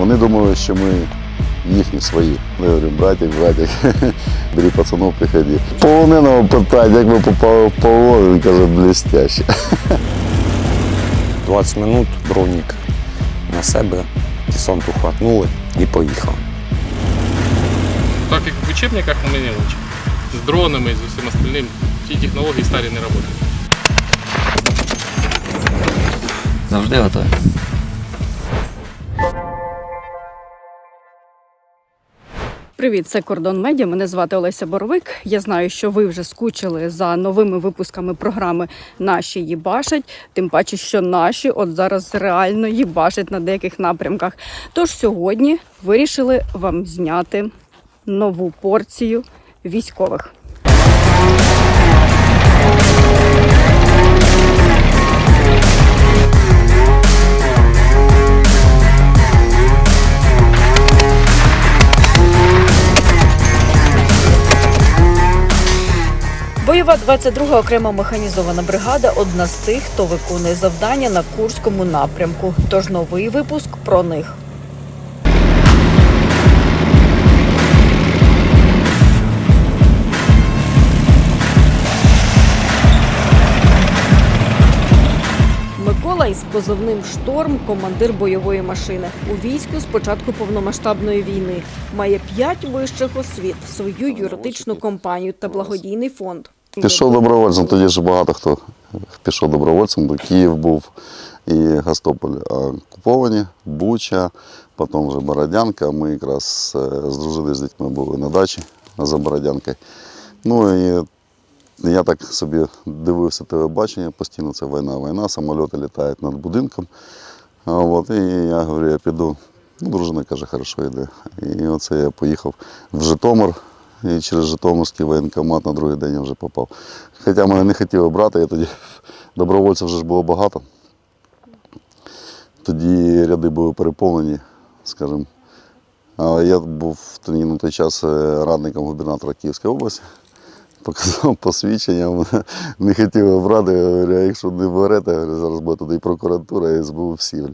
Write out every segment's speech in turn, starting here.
Вони думали, що ми їхні свої. Я говорю, братик, братик, бери пацанов, приходи. Полоненого питають, як ви попали в полон, він каже, блестяще. 20 минут бронік на себе, десанту хватнули і поїхали. Так як в учебниках ми не учимо. З дронами, з усім остальним. Ті технології старі не працюють. Завжди готові. Привіт, це Кордон Медіа. Мене звати Олеся Боровик. Я знаю, що ви вже скучили за новими випусками програми Наші їбашать. Тим паче, що наші от зараз реально їбашать на деяких напрямках. Тож сьогодні вирішили вам зняти нову порцію військових. Бойова 22 окрема механізована бригада одна з тих, хто виконує завдання на Курському напрямку. Тож новий випуск про них. Микола із позивним Шторм, командир бойової машини. У війську з початку повномасштабної війни має п'ять вищих освіт, свою юридичну компанію та благодійний фонд. Пішов добровольцем, тоді ж багато хто пішов добровольцем, бо Київ був і Гастополь окуповані, Буча, потім вже Бородянка. Ми якраз е, з дружиною з дітьми були на дачі за Бородянкою. Ну і я так собі дивився телебачення, постійно це війна, війна, самоліти літають над будинком. От, і я говорю, я піду. Ну, дружина каже, хорошо йде. І оце я поїхав в Житомир. І через Житомирський воєнкомат на другий день я вже попав. Хоча мене не хотіли брати, я тоді добровольців вже ж було багато. Тоді ряди були переповнені, скажімо. Я був тоді на той час е, радником губернатора Київської області. Показав посвідчення, не хотіли брати. Я говорю, а якщо не берете, зараз буде туди і прокуратура, і СБУ всі.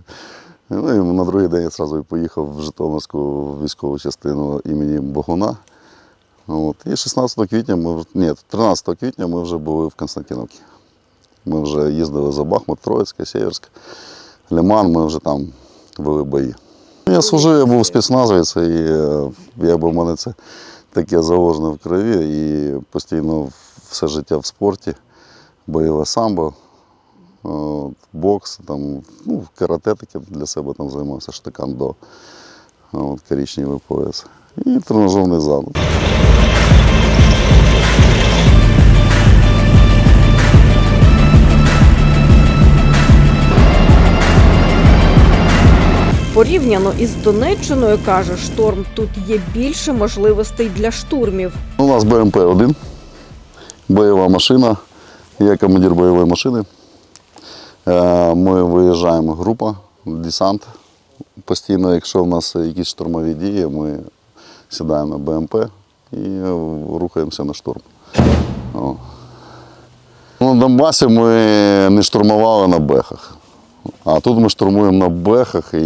Ну і на другий день я одразу поїхав в Житомирську військову частину імені Богуна. От. І 16 квітня ми ні, 13 квітня ми вже були в Константиновці. Ми вже їздили за Бахмут, Троїцьке, Сєверськ, Лиман, ми вже там вели бої. Я служив, я був спецназовець, і е, якби в мене це таке заложено в крові, і постійно все життя в спорті, бойове самбо, от, бокс, там, ну, карате таке для себе там займався штикандо, от, коричневий пояс. І тренажерний зал. Порівняно із Донеччиною, каже Шторм, тут є більше можливостей для штурмів. У нас БМП-1, бойова машина. Я командир бойової машини. Е, Ми виїжджаємо група, десант. Постійно, якщо в нас якісь штурмові дії, ми сідаємо на БМП і рухаємося на штурм. Ну, На Донбасі ми не штурмували на бехах. А тут ми штурмуємо на бехах, і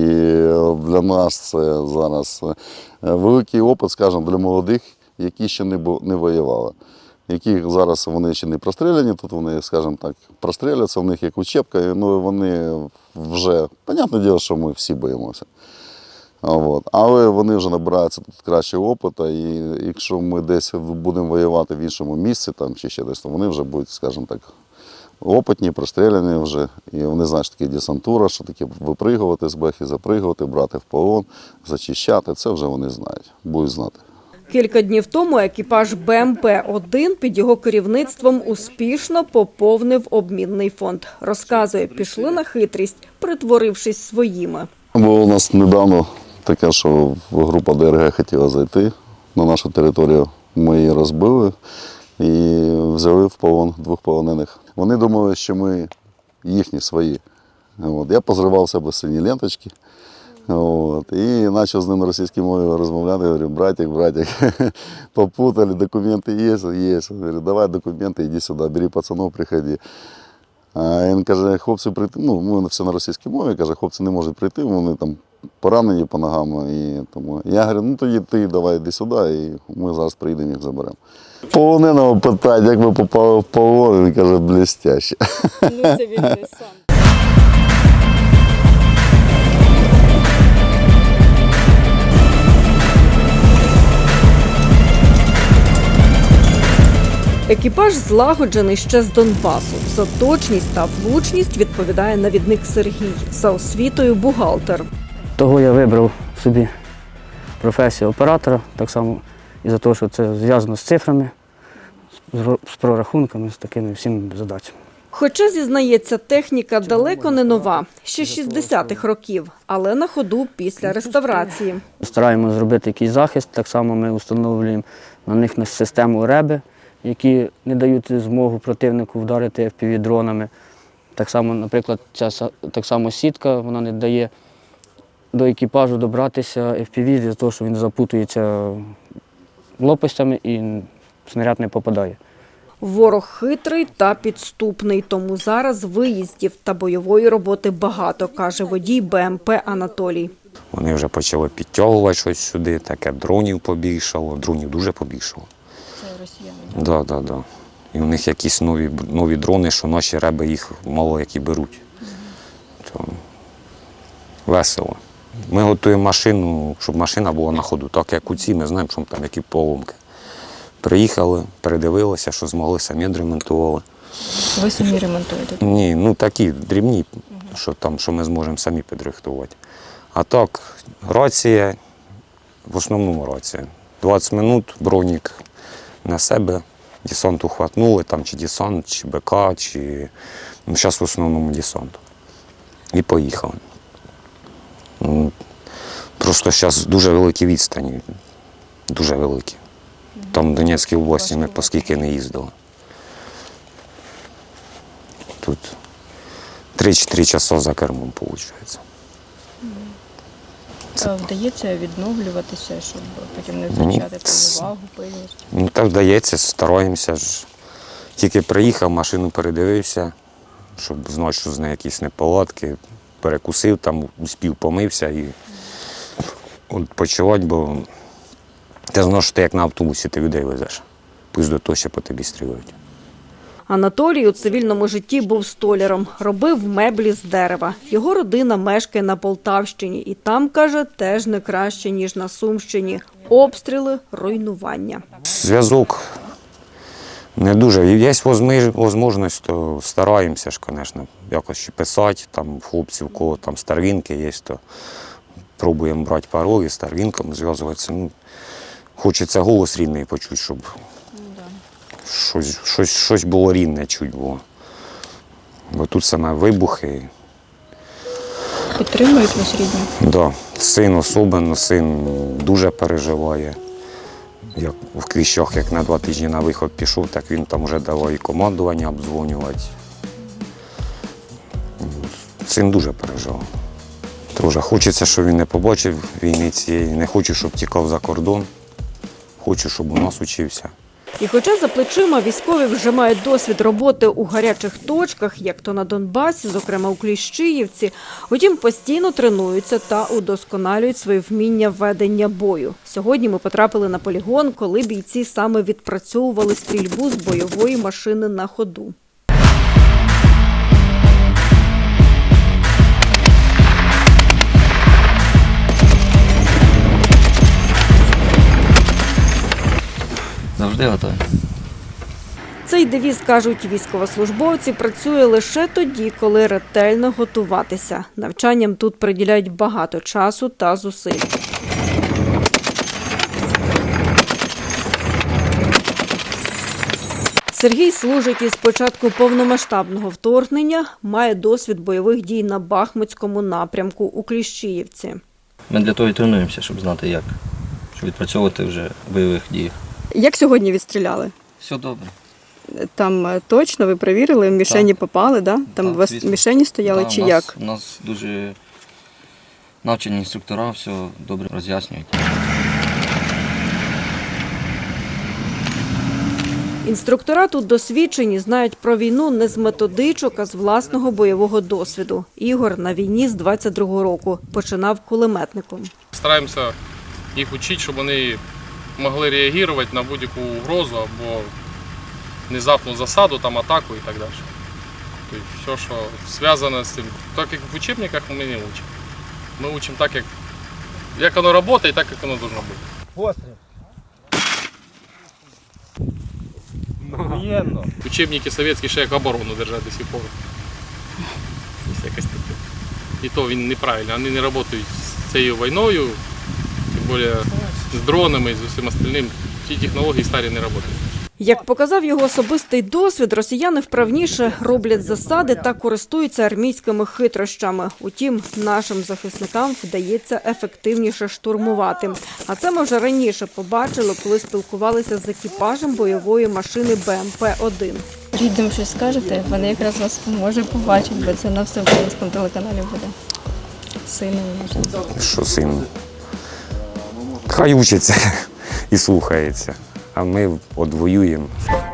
для нас це зараз е, великий опит, скажімо, для молодих, які ще не, не воювали. Які зараз вони ще не простріляні, тут вони, скажімо так, простріляться, в них як учебка, ну, вони вже, понятне діло, що ми всі боїмося. От. Але вони вже набираються тут кращого опиту, і якщо ми десь будемо воювати в іншому місці там, чи ще десь, то вони вже будуть, скажімо так, опитні, простріляні вже. І вони знають, що таке десантура, що таке випригувати з бехи, запригувати, брати в полон, зачищати. Це вже вони знають, будуть знати. Кілька днів тому екіпаж БМП-1 під його керівництвом успішно поповнив обмінний фонд. Розказує, пішли на хитрість, притворившись своїми. Було у нас недавно таке, що група ДРГ хотіла зайти на нашу територію. Ми її розбили і взяли в полон двох полонених. Вони думали, що ми їхні свої. От. Я позривав себе сині ленточки. От. І почав з ним на російській мові розмовляти. Говорю, братик, братик, попутали, документи є, є. Говорю, давай документи, іди сюди, бери пацанов, приходи. А він каже, хлопці прийти. Ну, ми все на російській мові, каже, хлопці не можуть прийти, вони там поранені по ногам. І тому я говорю, ну тоді ти давай йди сюди, і ми зараз приїдемо їх заберемо. Полоненого питають, як ви попали в полон, він каже, блестяще. Ну це. Екіпаж злагоджений ще з Донбасу. За точність та влучність відповідає навідник Сергій. За освітою бухгалтер. Того я вибрав собі професію оператора, так само і за те, що це зв'язано з цифрами, з прорахунками, з такими всіма задачами. Хоча зізнається, техніка далеко не нова, ще 60-х років, але на ходу після реставрації. Стараємося зробити якийсь захист, так само ми встановлюємо на них на систему реби, які не дають змогу противнику вдарити FPV-дронами. Так само, наприклад, ця так само сітка, вона не дає до екіпажу добратися FPV для того, що він запутується лопастями і снаряд не попадає. Ворог хитрий та підступний, тому зараз виїздів та бойової роботи багато, каже водій БМП Анатолій. Вони вже почали підтягувати щось сюди, таке дронів побільшало, дронів дуже побільшало. Це росіяни? Так, да, так, да, да. І у них якісь нові, нові дрони, що наші реби їх мало які беруть. То весело. Ми готуємо машину, щоб машина була на ходу. Так як у ці, ми знаємо, що там які поломки. Приїхали, передивилися, що змогли самі відремонтували. Ви самі ремонтуєте? Ні, ну такі дрібні, що там, що ми зможемо самі підрихтувати. А так, рація, в основному рація. 20 минут бронік на себе, десант ухватнули, там чи десант, чи БК, чи. Ну, зараз в основному десант. І поїхали. Просто зараз дуже великі відстані. Дуже великі. Там в Донецькій області ми по скільки не їздили. Тут 3-4 часа за кермом виходить. А Вдається відновлюватися, щоб потім не втрачати це- повновагу, пильність. Ну так вдається, стараємося ж. Тільки приїхав, машину передивився, щоб знати, що з нею якісь неполадки. Перекусив, там успів, помився і почувати, бо ти знаєш, що ти як на автобусі ти людей везеш. Пусть до того ще по тобі стрілюють. Анатолій у цивільному житті був столяром, робив меблі з дерева. Його родина мешкає на Полтавщині і там, каже, теж не краще, ніж на Сумщині. Обстріли, руйнування. Зв'язок не дуже. Є можливість, то стараємося ж, звісно, якось писати. Там хлопців, у кого там старвінки є, то пробуємо брати паролі, з старвінками зв'язуватися. Ну, хочеться голос рідний почути, щоб щось, щось, щось було рідне чуть було. Бо тут саме вибухи. Підтримують вас рідні? Да, син особливо, син дуже переживає. Як в кліщах, як на два тижні на виход пішов, так він там вже давав і командування обдзвонювати. Син дуже переживав. Тоже хочеться, щоб він не побачив війни цієї. Не хочу, щоб тікав за кордон. Хочу, щоб у нас учився. І хоча за плечима військові вже мають досвід роботи у гарячих точках, як то на Донбасі, зокрема у Кліщиївці, утім постійно тренуються та удосконалюють свої вміння ведення бою. Сьогодні ми потрапили на полігон, коли бійці саме відпрацьовували стрільбу з бойової машини на ходу. Завжди готові. Цей девіз, кажуть військовослужбовці, працює лише тоді, коли ретельно готуватися. Навчанням тут приділяють багато часу та зусиль. Сергій служить із початку повномасштабного вторгнення, має досвід бойових дій на Бахмутському напрямку у Кліщіївці. Ми для того і тренуємося, щоб знати як. Щоб відпрацьовувати вже в бойових діях. Як сьогодні відстріляли? Все добре. Там е, точно ви перевірили, мішені попали, да? Там Так, у вас звісно. мішені стояли Да, чи у нас, як? У нас дуже навчені інструктора, все добре роз'яснюють. Інструктора тут досвідчені, знають про війну не з методичок, а з власного бойового досвіду. Ігор на війні з 22-го року починав кулеметником. Стараємося їх вчити, щоб вони могли реагувати на будь-яку угрозу або внезапну засаду, там, атаку і так далі. Тобто все, що зв'язане з цим. Так як в учебниках ми не учимо. Ми учимо так, як, як воно працює, і так, як воно має бути. Учебники совєтські ще як оборону держать до сих пор. І то він неправильно. Вони не працюють з цією війною, тим більше з дронами і з усім остальним. Ті технології старі не працюють. Як показав його особистий досвід, росіяни вправніше роблять засади та користуються армійськими хитрощами. Утім, нашим захисникам вдається ефективніше штурмувати. А це ми вже раніше побачили, коли спілкувалися з екіпажем бойової машини БМП-1. Рідним щось скажете, вони якраз вас може побачать, бо це на всеукраїнському телеканалі буде. Сильно. Що син? Хай учиться і слухається. А ми от.